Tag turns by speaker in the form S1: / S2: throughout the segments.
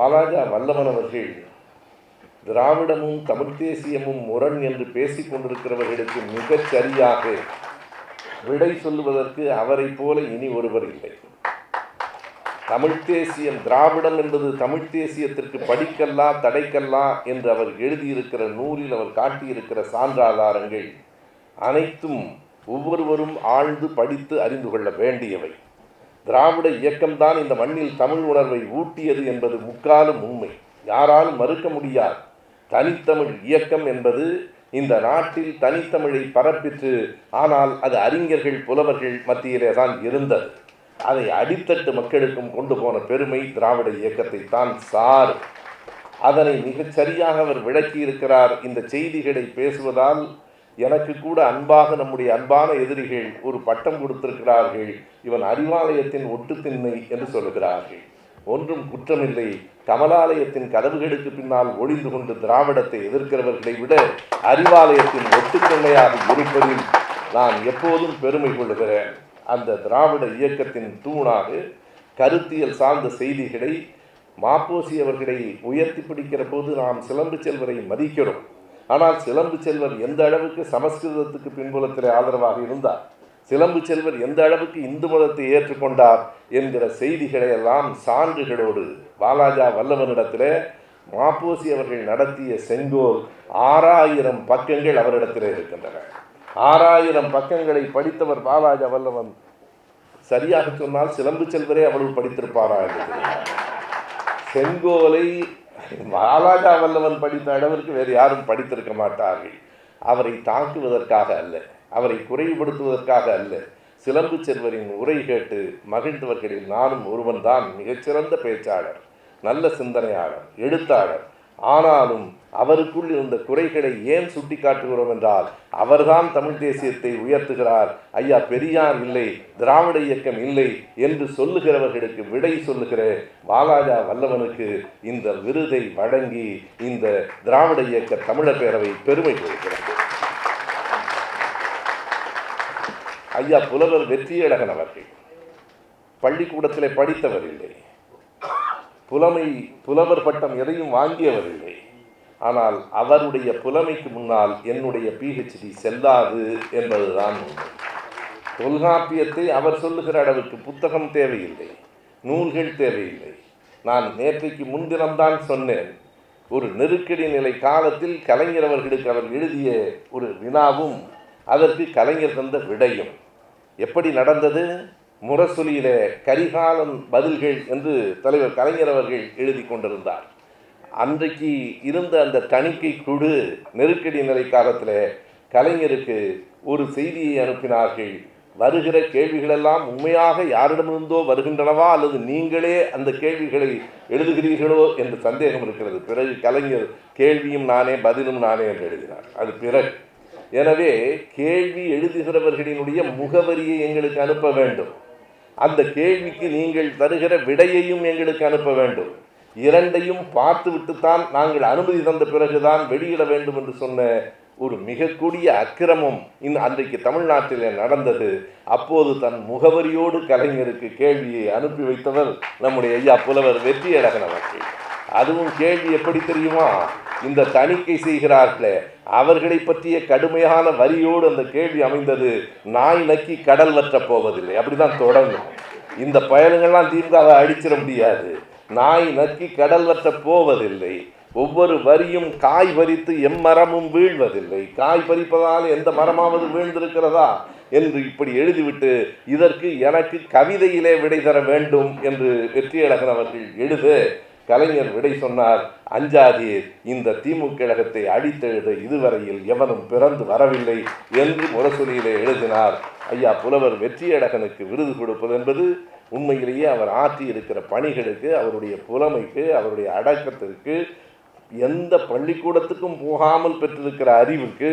S1: வாலாஜா வல்லவன் அவர்கள் திராவிடமும் தமிழ் தேசியமும் முரண் என்று பேசிக் கொண்டிருக்கிறவர்களுக்கு மிகச் சரியாக விடை சொல்லுவதற்கு அவரைப் போல இனி ஒருவர் இல்லை. தமிழ் தேசியம் திராவிடம் என்பது தமிழ் தேசியத்திற்கு படிக்கல்லா தடைக்கல்லா என்று அவர் எழுதியிருக்கிற நூலில் அவர் காட்டியிருக்கிற சான்றாதாரங்கள் அனைத்தும் ஒவ்வொருவரும் ஆழ்ந்து படித்து அறிந்து கொள்ள வேண்டியவை. திராவிட இயக்கம்தான் இந்த மண்ணில் தமிழ் உணர்வை ஊட்டியது என்பது முக்காலும் உண்மை. யாராலும் மறுக்க முடியாது. தனித்தமிழ் இயக்கம் என்பது இந்த நாட்டில் தனித்தமிழை பரப்பிற்று. ஆனால் அது அறிஞர்கள் புலவர்கள் மத்தியிலே தான் இருந்தது. அதை அடித்தட்டு மக்களுக்கும் கொண்டு போன பெருமை திராவிட இயக்கத்தை தான் சார். அதனை மிகச் சரியாக அவர் விளக்கியிருக்கிறார். இந்த செய்திகளை பேசுவதால் எனக்கு கூட அன்பாக நம்முடைய அன்பான எதிரிகள் ஒரு பட்டம் கொடுத்திருக்கிறார்கள். இவன் அறிவாலயத்தின் ஒட்டுத்திண்மை என்று சொல்கிறார்கள் ஒன்றும் குற்றமில்லை. கமலாலயத்தின் கதவுகளுக்கு பின்னால் ஒளிந்து கொண்டு திராவிடத்தை எதிர்க்கிறவர்களை விட அறிவாலயத்தின் ஒட்டுத்தன்மையாக இருப்பதில் நான் எப்போதும் பெருமை கொள்கிறேன். அந்த திராவிட இயக்கத்தின் தூணாக கருத்தியல் சார்ந்த செய்திகளை மாப்போசி அவர்களை உயர்த்தி பிடிக்கிற போது நாம் சிலம்பு செல்வரை மதிக்கிறோம். ஆனால் சிலம்பு செல்வர் எந்த அளவுக்கு சமஸ்கிருதத்துக்கு பின்புலத்தில் ஆதரவாக இருந்தார்? சிலம்பு செல்வர் எந்த அளவுக்கு இந்து மதத்தை ஏற்றுக்கொண்டார் என்கிற செய்திகளை எல்லாம் சான்றுகளோடு வாலாஜா வல்லவனிடத்தில் மாப்போசி அவர்கள் நடத்திய செங்கோல் ஆறாயிரம் பக்கங்கள் அவரிடத்தில் இருக்கின்றன. ஆறாயிரம் பக்கங்களை படித்தவர் பாலாஜா வல்லவன். சரியாக சொன்னால் சிலம்பு செல்வரே அவ்வளவு படித்திருப்பாரா என்று செங்கோலை மகாராஜா வல்லவன் படித்த அளவிற்கு வேறு யாரும் படித்திருக்க மாட்டார்கள். அவரை தாக்குவதற்காக அல்ல அவரை குறைவுபடுத்துவதற்காக அல்ல. சிலம்பு செல்வரின் உரை கேட்டு மகிழ்ந்தவர்களில் நானும் ஒருவன்தான் மிகச்சிறந்த பேச்சாளர் நல்ல சிந்தனையாளர் எழுத்தாளர். ஆனாலும் அவருக்குள் இருந்த குறைகளை ஏன் சுட்டிக்காட்டுகிறோம் என்றால் அவர்தான் தமிழ் தேசியத்தை உயர்த்துகிறார். ஐயா பெரியார் இல்லை திராவிட இயக்கம் இல்லை என்று சொல்லுகிறவர்களுக்கு விடை சொல்லுகிற வாலாஜா வல்லவனுக்கு இந்த விருதை வழங்கி இந்த திராவிட இயக்க தமிழர் பேரவை பெருமை கொடுக்கிறது ஐயா புலவர் வெற்றியழகன் அவர்கள் பள்ளிக்கூடத்திலே படித்தவர் இல்லை. புலமை புலவர் பட்டம் எதையும் வாங்கியவர் இல்லை. ஆனால் அவருடைய புலமைக்கு முன்னால் என்னுடைய பிஹெச்டி செல்லாது என்பதுதான் உண்மை. தொல்காப்பியத்தை அவர் சொல்லுகிற அளவுக்கு புத்தகம் தேவையில்லை நூல்கள் தேவையில்லை. நான் நேற்றைக்கு முன்தினம்தான் சொன்னேன் ஒரு நெருக்கடி நிலை காலத்தில் கலைஞர் அவர்களுக்கு அவர் எழுதிய ஒரு வினாவும் அதற்கு கலைஞர் தந்த விடையும். எப்படி நடந்தது? முரசொலியில கரிகாலன் பதில்கள் என்று தலைவர் கலைஞர் அவர்கள் எழுதி கொண்டிருந்தார். அன்றைக்கு இருந்த அந்த தணிக்கை குழு நெருக்கடி நிலை காலத்தில் கலைஞருக்கு ஒரு செய்தியை அனுப்பினார்கள். வருகிற கேள்விகளெல்லாம் உண்மையாக யாரிடமிருந்தோ வருகின்றனவா அல்லது நீங்களே அந்த கேள்விகளை எழுதுகிறீர்களோ என்று சந்தேகம் இருக்கிறது. பிறகு கலைஞர் கேள்வியும் நானே பதிலும் நானே என்று எழுதினார். அது பிறகு. எனவே கேள்வி எழுதுகிறவர்களினுடைய முகவரியை எங்களுக்கு அனுப்ப வேண்டும். அந்த கேள்விக்கு நீங்கள் தருகிற விடையையும் எங்களுக்கு அனுப்ப வேண்டும். இரண்டையும் பார்த்துவிட்டுத்தான் நாங்கள் அனுமதி தந்த பிறகுதான் வெளியிட வேண்டும் என்று சொன்ன ஒரு மிகக்கூடிய அக்கிரமம் இந்த அன்றைக்கு தமிழ்நாட்டிலே நடந்தது. அப்போது தன் முகவரியோடு கலைஞருக்கு கேள்வியை அனுப்பி வைத்தவர் நம்முடைய ஐயா புலவர் வெற்றியழகன் அவர்கள். அதுவும் கேள்வி எப்படி தெரியுமா? இந்த தணிக்கை செய்கிறார்களே அவர்களை பற்றிய கடுமையான வரியோடு அந்த கேள்வி அமைந்தது நாய் நக்கி கடல் வற்ற போவதில்லை. அப்படிதான் தொடங்கும். இந்த பயணங்கள்லாம் திமுகவை அடிச்சிட முடியாது. நாய் நக்கி கடல் வற்ற போவதில்லை. ஒவ்வொரு வரியும் காய் பறித்து எம்மரமும் வீழ்வதில்லை. காய் பறிப்பதால் எந்த மரமாவது வீழ்ந்திருக்கிறதா என்று இப்படி எழுதிவிட்டு இதற்கு எனக்கு கவிதையிலே விடை தர வேண்டும் என்று வெற்றியழகன் அவர்கள் எழுத. கலைஞர் விடை சொன்னார் அஞ்சாதீர் இந்த திமுக கழகத்தை அடித்தெழுத இதுவரையில் எவனும் பிறந்து வரவில்லை என்று முரசொலியிலே எழுதினார். ஐயா புலவர் வெற்றியழகனுக்கு விருது கொடுப்பது என்பது உண்மையிலேயே அவர் ஆற்றி இருக்கிற பணிகளுக்கு அவருடைய புலமைக்கு அவருடைய அடக்கத்திற்கு எந்த பள்ளிக்கூடத்துக்கும் போகாமல் பெற்றிருக்கிற அறிவுக்கு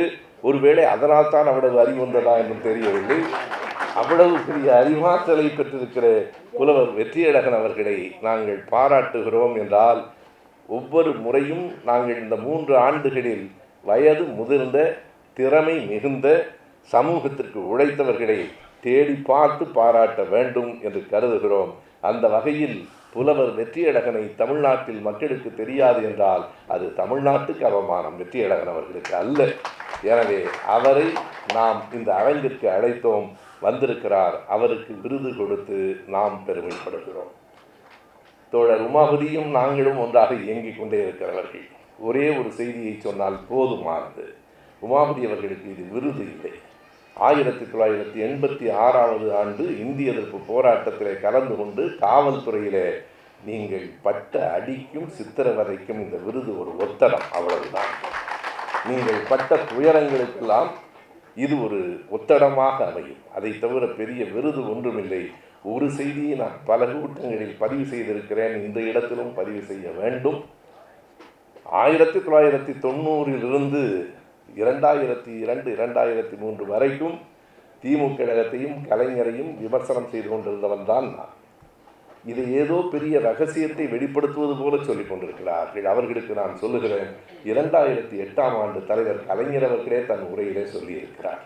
S1: ஒருவேளை அதனால் தான் அவரது அறிவு வந்ததா என்றும் தெரியவில்லை. அவ்வளவு பெரிய அறிவாற்றலை பெற்றிருக்கிற புலவர் வெற்றியழகன் அவர்களை நாங்கள் பாராட்டுகிறோம் என்றால் ஒவ்வொரு முறையும் நாங்கள் இந்த மூன்று ஆண்டுகளில் வயது முதிர்ந்த திறமை மிகுந்த சமூகத்திற்கு உழைத்தவர்களை தேடி பார்த்து பாராட்ட வேண்டும் என்று கருதுகிறோம். அந்த வகையில் புலவர் வெற்றியழகனை தமிழ்நாட்டில் மக்களுக்கு தெரியாது என்றால் அது தமிழ்நாட்டுக்கு அவமானம். வெற்றியழகன் அவர்களுக்கு அல்ல. எனவே அவரை நாம் இந்த அரங்கிற்கு அழைத்தோம். வந்திருக்கிறார். அவருக்கு விருது கொடுத்து நாம் பெருமைப்படுகிறோம். தோழர் உமாபதியும் நாங்களும் ஒன்றாக இயங்கிக் கொண்டே இருக்கிறவர்கள். ஒரே ஒரு செய்தியை சொன்னால் போதுமானது. உமாபதி அவர்களுக்கு இது விருது இல்லை. ஆயிரத்தி தொள்ளாயிரத்தி எண்பத்தி ஆறாவது ஆண்டு இந்திய எதிர்ப்பு போராட்டத்திலே கலந்து கொண்டு காவல்துறையிலே நீங்கள் பட்ட அடிக்கும் சித்திரவதைக்கும் இந்த விருது ஒரு ஒத்தடம். அவ்வளவுதான். நீங்கள் பட்ட துயரங்களுக்கெல்லாம் இது ஒரு ஒத்தடமாக அமையும். அதை தவிர பெரிய விருது ஒன்றுமில்லை. ஒரு செய்தியை நான் பல கூட்டங்களில் பதிவு செய்திருக்கிறேன். இந்த இடத்திலும் பதிவு செய்ய வேண்டும். ஆயிரத்தி தொள்ளாயிரத்தி தொண்ணூறிலிருந்து இரண்டாயிரத்தி இரண்டு இரண்டாயிரத்தி மூன்று வரைக்கும் திமுக கழகத்தையும் கலைஞரையும் விமர்சனம் செய்து கொண்டிருந்தவன் தான் நான். இது ஏதோ பெரிய ரகசியத்தை வெளிப்படுத்துவது போல சொல்லிக் கொண்டிருக்கிறார்கள் அவர்களுக்கு நான் சொல்லுகிறேன். இரண்டாயிரத்தி எட்டாம் ஆண்டு தலைவர் கலைஞர் அவர்களே தன் உரையிலே சொல்லியிருக்கிறார்.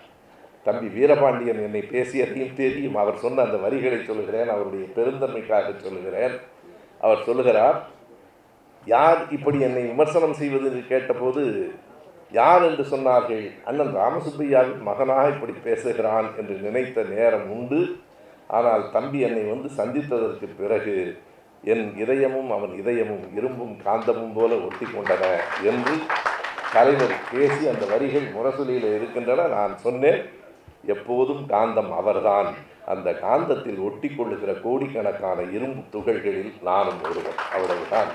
S1: தம்பி வீரபாண்டியன் என்னை பேசியதையும் தெரியும் அவர் சொன்ன அந்த வரிகளை சொல்லுகிறேன். அவருடைய பெருந்தன்மைக்காக சொல்லுகிறேன். அவர் சொல்லுகிறார் யார் இப்படி என்னை விமர்சனம் செய்வது? என்று கேட்டபோது யார் என்று சொன்னார்கள்? அண்ணன் ராமசுப்பையாவின் மகனாக இப்படி பேசுகிறான் என்று நினைத்த நேரம் உண்டு. ஆனால் தம்பி என்னை வந்து சந்தித்ததற்கு பிறகு என் இதயமும் அவன் இதயமும் இரும்பும் காந்தமும் போல ஒட்டி கொண்டன என்று தலைவர் பேசி அந்த வரிகள் முரசொலியில் இருக்கின்றன. நான் சொன்னேன் எப்போதும் காந்தம் அவர்தான். அந்த காந்தத்தில் ஒட்டி கொள்ளுகிற கோடிக்கணக்கான இரும்பு துகள்களில் நானும் ஒருவன். அவ்வளவுதான்.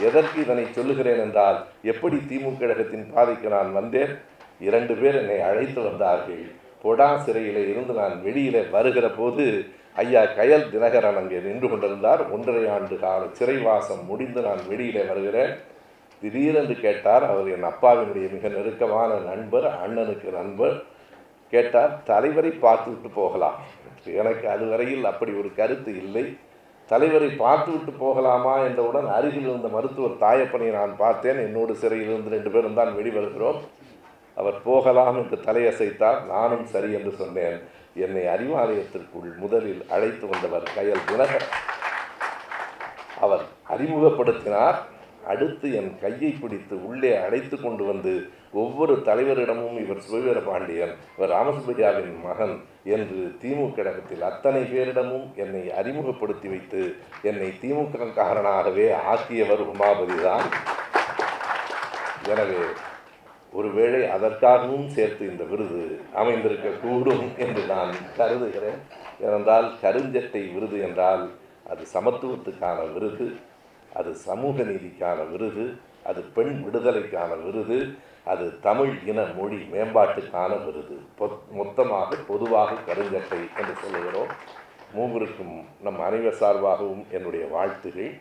S1: எதற்கு இதனை சொல்லுகிறேன் என்றால் எப்படி திமுக கழகத்தின் பாதைக்கு நான் வந்தேன்? இரண்டு பேர் என்னை அழைத்து வந்தார்கள். பொடா சிறையில் இருந்து நான் வெளியில் வருகிற போது ஐயா கயல் தினகரன் அங்கே நின்று கொண்டிருந்தார். ஒன்றரை ஆண்டு கால சிறைவாசம் முடிந்து நான் வெளியில் வருகிறேன். திடீரென்று கேட்டார் அவர் என் அப்பாவினுடைய மிக நெருக்கமான நண்பர் அண்ணனுக்கு நண்பர். கேட்டார் தலைவரை பார்த்துவிட்டு போகலாம். எனக்கு அதுவரையில் அப்படி ஒரு கருத்து இல்லை. தலைவரை பார்த்துவிட்டு போகலாமா? என்றவுடன் அருகில் இருந்த மருத்துவர் தாயப்பனை நான் பார்த்தேன். என்னோடு சிறையில் இருந்து ரெண்டு பேரும் தான் வெளிவருகிறோம். அவர் போகலாம் என்று தலையசைத்தார் நானும் சரி என்று சொன்னேன். என்னை அறிவாலயத்திற்குள் முதலில் அழைத்து வந்தவர் கயல் தினகர் அவர் அறிமுகப்படுத்தினார் அடுத்து என் கையை பிடித்து உள்ளே அழைத்து கொண்டு வந்து ஒவ்வொரு தலைவரிடமும் இவர் சுபவீர பாண்டியன் இவர் ராமசுப்பையாவின் மகன் என்று திமுக கழகத்தில் அத்தனை பேரிடமும் என்னை அறிமுகப்படுத்தி வைத்து என்னை திமுக காரனாகவே ஆக்கியவர் உமாபதி தான். எனவே ஒருவேளை அதற்காகவும் சேர்த்து இந்த விருது அமைந்திருக்க கூடும் என்று நான் கருதுகிறேன். ஏனென்றால் கருஞ்சட்டை விருது என்றால் அது சமத்துவத்துக்கான விருது அது சமூக நீதிக்கான விருது அது பெண் விடுதலைக்கான விருது அது தமிழ் இன மொழி மேம்பாட்டுக்கான விருது. பொத்- மொத்தமாக பொதுவாக கருஞ்சட்டை என்று சொல்லுகிறோம். மூவருக்கும் நம் அனைவர் சார்பாகவும் என்னுடைய வாழ்த்துகள்.